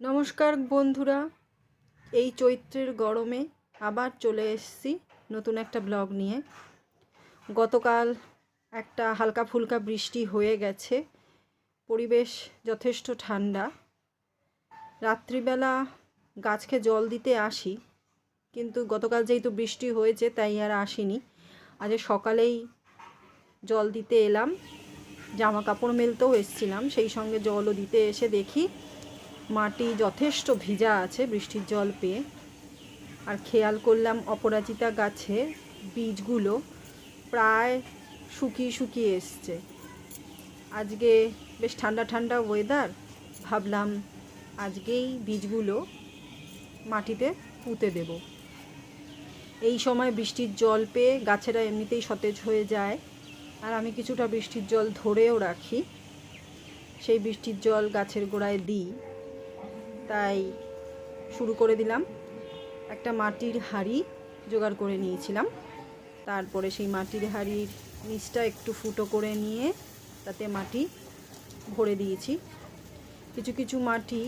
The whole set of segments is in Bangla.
নমস্কার বন্ধুরা, এই চৈত্রের গরমে আবার চলে এসেছি নতুন একটা ব্লগ নিয়ে। গতকাল একটা হালকা ফুলকা বৃষ্টি হয়ে গেছে, পরিবেশ যথেষ্ট ঠান্ডা। রাত্রিবেলা গাছকে জল দিতে আসি, কিন্তু গতকাল যেহেতু বৃষ্টি হয়েছে, তাই আর আসিনি। আজ সকালেই জল দিতে এলাম জামা কাপড় মেলতেও এসছিলাম, সেই সঙ্গে জলও দিতে এসে দেখি মাটি যথেষ্ট ভিজা আছে, বৃষ্টির জল পেয়ে। আর খেয়াল করলাম অপরাজিতা গাছে বীজগুলো প্রায় শুকিয়ে শুকিয়ে এসছে। আজকে বেশ ঠান্ডা ঠান্ডা ওয়েদার ভাবলাম আজকেই বীজগুলো মাটিতে পুঁতে দেব। এই সময় বৃষ্টির জল পেয়ে গাছেরা এমনিতেই সতেজ হয়ে যায়। আর আমি কিছুটা বৃষ্টির জল ধরেও রাখি। সেই বৃষ্টির জল গাছের গোড়ায় দিই। তাই শুরু করে দিলাম। একটা মাটির হাঁড়ি জোগাড় করে নিয়েছিলাম। তারপরে সেই মাটির হাঁড়ির নিচটা একটু ফুটো করে নিয়ে তাতে মাটি ভরে দিয়েছি। কিছু কিছু মাটি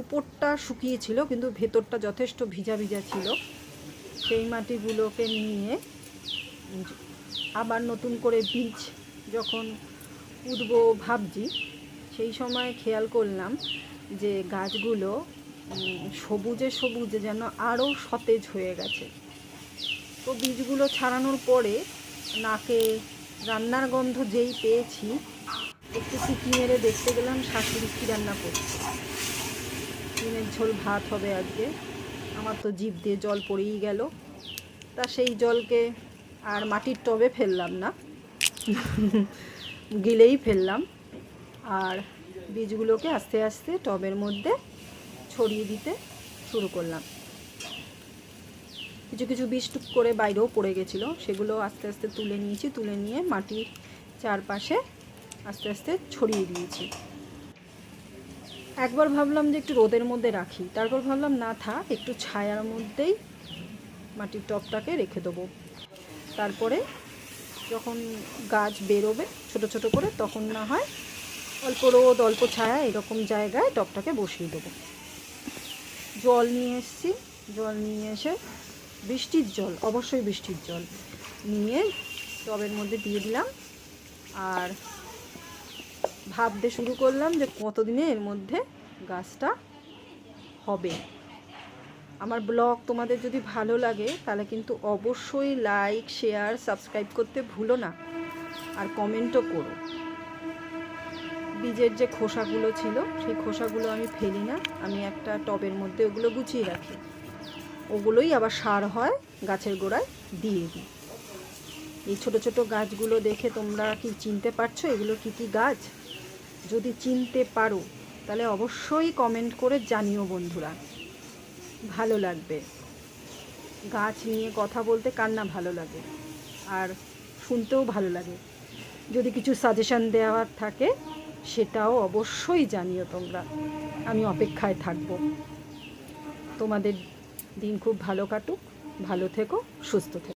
উপরটা শুকিয়েছিল কিন্তু ভেতরটা যথেষ্ট ভিজা ভিজা ছিল। সেই মাটিগুলোকে নিয়ে আবার নতুন করে বীজ যখন উঠবো ভাবছি, সেই সময় খেয়াল করলাম যে গাছগুলো সবুজে সবুজে যেন আরও সতেজ হয়ে গেছে। তো বীজগুলো ছাড়ানোর পরে নাকে রান্নার গন্ধ যেই পেয়েছি, একটু সিকি মেরে দেখতে গেলাম শাশুড়ি কী রান্না করছে। ডিমের ঝোল ভাত হবে আজকে। আমার তো জিভ দিয়ে জল পড়েই গেল। তা সেই জলকে আর মাটির টবে ফেললাম না। গিলেই ফেললাম। আর বীজগুলোকে আস্তে আস্তে টবের মধ্যে ছড়িয়ে দিতে শুরু করলাম। কিছু কিছু বীজ টুক করে বাইরেও পড়ে গেছিল, সেগুলো আস্তে আস্তে তুলে নিয়েছি, তুলে নিয়ে মাটির চারপাশে আস্তে আস্তে ছড়িয়ে দিয়েছি। একবার ভাবলাম যে একটু রোদের মধ্যে রাখি, তারপর ভাবলাম না থাক, একটু ছায়ার মধ্যেই মাটির টবটাকে রেখে দেবো। তারপরে যখন গাছ বেরোবে ছোট ছোট করে, তখন না হয় অল্প রোদ, অল্প ছায়া, এরকম জায়গায় টবটাকে বসিয়ে দেবো। জল নিয়ে এসেছি। জল নিয়ে এসে বৃষ্টির জল, অবশ্যই বৃষ্টির জল নিয়ে টবের মধ্যে দিয়ে দিলাম। আর ভাবতে শুরু করলাম যে কতদিনে এর মধ্যে গাছটা হবে। আমার ব্লগ তোমাদের যদি ভালো লাগে, তাহলে কিন্তু অবশ্যই লাইক, শেয়ার, সাবস্ক্রাইব করতে ভুলো না। আর কমেন্টও করো। বীজের যে খোসাগুলো ছিল, সেই খোসাগুলো আমি ফেলি না। আমি একটা টবের মধ্যে ওগুলো গুছিয়ে রাখি। ওগুলোই আবার সার হয় গাছের গোড়ায় দিয়ে দিই। এই ছোট ছোট গাছগুলো দেখে তোমরা কি চিনতে পারছ এগুলো কি কি গাছ? যদি চিনতে পারো, তাহলে অবশ্যই কমেন্ট করে জানিও বন্ধুরা। ভালো লাগবে। গাছ নিয়ে কথা বলতে কার না ভালো লাগে আর শুনতেও ভালো লাগে। যদি কিছু সাজেশান দেওয়ার থাকে সেটাও অবশ্যই জানিও তোমরা। আমি অপেক্ষায় থাকব। তোমাদের দিন খুব ভালো কাটুক, ভালো থেকো, সুস্থ থেকো।